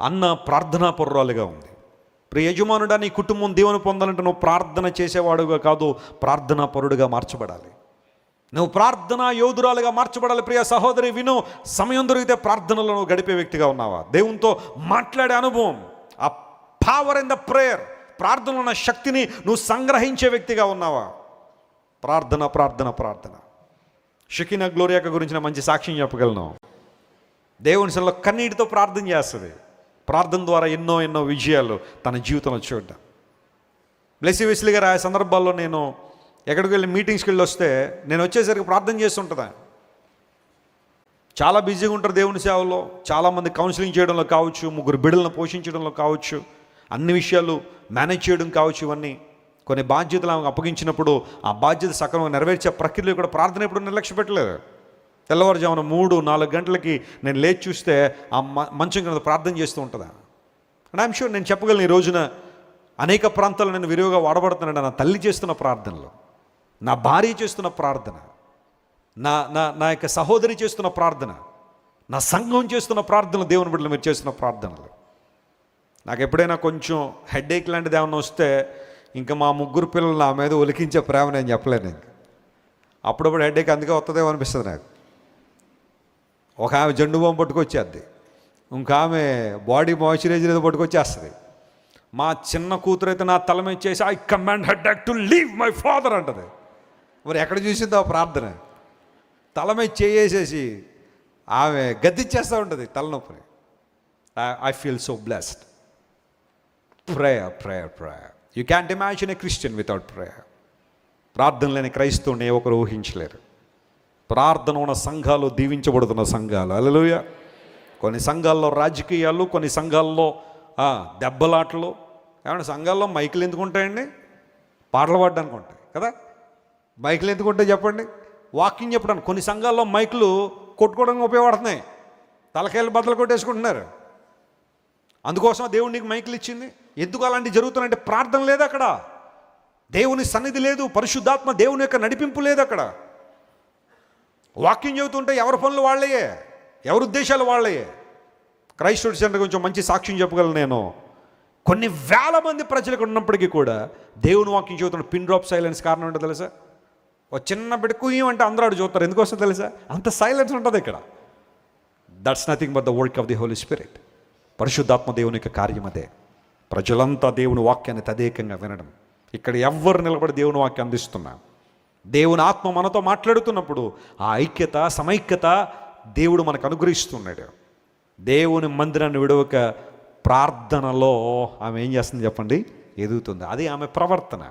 అన్న ప్రార్థనా పొర్రాలుగా ఉంది. ప్రియ యజమానుడా నీ కుటుంబం దేవుని పొందాలంటే నువ్వు ప్రార్థన చేసేవాడుగా కాదు ప్రార్థనా పరుడుగా మార్చబడాలి. నువ్వు ప్రార్థన యోధురాలుగా మార్చబడాలి ప్రియ సహోదరి విను సమయం దొరికితే ప్రార్థనలో నువ్వు గడిపే వ్యక్తిగా ఉన్నావా? దేవునితో మాట్లాడే అనుభవం ఆ పవర్ ఇన్ ద ప్రేయర్ ప్రార్థనలో ఉన్న శక్తిని నువ్వు సంగ్రహించే వ్యక్తిగా ఉన్నావా? ప్రార్థన ప్రార్థన ప్రార్థన. షకీనా గ్లోరియాక గురించిన మంచి సాక్ష్యం చెప్పగలను. దేవుని సన్నిధిలో కన్నీటితో ప్రార్థన చేస్తుంది. ప్రార్థన ద్వారా ఎన్నో ఎన్నో విజయాలు తన జీవితంలో చూడ్డాం. బ్లెస్సీ వెస్లీ గారు ఆ సందర్భాల్లో నేను ఎక్కడికి వెళ్ళి మీటింగ్స్కి వెళ్ళి వస్తే నేను వచ్చేసరికి ప్రార్థన చేస్తుంటుందా. చాలా బిజీగా ఉంటారు దేవుని సేవలో చాలామంది కౌన్సిలింగ్ చేయడంలో కావచ్చు ముగ్గురు బిడ్డలను పోషించడంలో కావచ్చు అన్ని విషయాలు మేనేజ్ చేయడం కావచ్చు ఇవన్నీ కొన్ని బాధ్యతలు ఆమెకు అప్పగించినప్పుడు ఆ బాధ్యత సక్రమంగా నెరవేర్చే ప్రక్రియలో కూడా ప్రార్థన ఎప్పుడు నిర్లక్ష్య పెట్టలేదు తెల్లవారుజామున మూడు నాలుగు గంటలకి నేను లేచి చూస్తే ఆ మ- మంచం కింద ప్రార్థన చేస్తూ ఉంటుందా? అండ్ ఐఎమ్ షూర్ నేను చెప్పగలను ఈ రోజున అనేక ప్రాంతాల్లో నేను విరివిగా వాడబడుతున్నాడు నా తల్లి చేస్తున్న ప్రార్థనలు నా భార్య చేస్తున్న ప్రార్థన నా నా నా యొక్క సహోదరి చేస్తున్న ప్రార్థన నా సంఘం చేస్తున్న ప్రార్థనలు దేవుని బిడ్డలు మీరు చేస్తున్న ప్రార్థనలు. నాకు ఎప్పుడైనా కొంచెం హెడేక్ లాంటిది ఏమైనా వస్తే ఇంకా మా ముగ్గురు పిల్లలు నా మీద ఒలికించే ప్రేమ నేను చెప్పలేను ఇంక. అప్పుడప్పుడు హెడేక్ అందుకే వస్తుందేమో అనిపిస్తుంది నాకు. ఒక ఆమె జండు బాంబు పట్టుకొచ్చేద్ది. ఇంకా ఆమె బాడీ మాయిశ్చరైజర్ ఏదో పట్టుకొచ్చేస్తుంది. మా చిన్న కూతురు అయితే నా తల మీద చేసి I command head to leave my father అంటది. మరి ఎక్కడ చూసిందో ఆ ప్రార్థన? తల మీద చేసేసి ఆమె గద్దిచ్చేస్తూ ఉంటుంది తలనొప్పిని. I feel so blessed prayer prayer prayer you can't imagine a Christian without prayer ప్రార్థన లేని క్రైస్తవుని ఏ ఒకరు ఊహించలేరు. ప్రార్థన ఉన్న సంఘాలు దీవించబడుతున్న సంఘాలు. అలలోయ కొన్ని సంఘాల్లో రాజకీయాలు కొన్ని సంఘాల్లో దెబ్బలాటలు. ఏమన్నా సంఘాల్లో మైకులు ఎందుకు ఉంటాయండి? పాటలు పాడడానికి ఉంటాయి కదా? మైకులు ఎందుకు ఉంటాయి చెప్పండి? వాకింగ్ చెప్పడానికి. కొన్ని సంఘాల్లో మైకులు కొట్టుకోవడానికి ఉపయోగపడుతున్నాయి. తలకాయలు బద్దలు కొట్టేసుకుంటున్నారు. అందుకోసం దేవుడు నీకు మైకులు ఇచ్చింది. ఎందుకు అలాంటివి జరుగుతున్నాయంటే ప్రార్థన లేదు అక్కడ. దేవుని సన్నిధి లేదు పరిశుద్ధాత్మ దేవుని యొక్క నడిపింపు లేదు అక్కడ. వాక్యం చెబుతుంటే ఎవరి పనులు వాళ్ళయే? ఎవరి ఉద్దేశాలు వాళ్ళయే? క్రైస్తవుడి సెంటర్ కొంచెం మంచి సాక్ష్యం చెప్పగలను నేను. కొన్ని వేల మంది ప్రజలకు ఉన్నప్పటికీ కూడా దేవుని వాక్యం చెబుతున్న పిన్ డ్రాప్ సైలెన్స్ కారణం ఏంటో తెలుసా? ఒక చిన్న బిడ్డకు అంటే అందరూ ఆడు చూస్తారు. ఎందుకోసం తెలుసా? అంత సైలెన్స్ ఉంటుంది ఇక్కడ. That's nothing but the work of the Holy Spirit పరిశుద్ధాత్మ దేవుని యొక్క కార్యం అదే. ప్రజలంతా దేవుని వాక్యాన్ని తదేకంగా వినడం. ఇక్కడ ఎవ్వరు నిలబడి దేవుని వాక్యం అందిస్తున్నాం దేవుని ఆత్మ మనతో మాట్లాడుతున్నప్పుడు ఆ ఐక్యత సమైక్యత దేవుడు మనకు అనుగ్రహిస్తున్నాడు. దేవుని మందిరాన్ని విడవక ప్రార్థనలో ఆమె ఏం చేస్తుంది చెప్పండి? ఎదుగుతుంది. అది ఆమె ప్రవర్తన.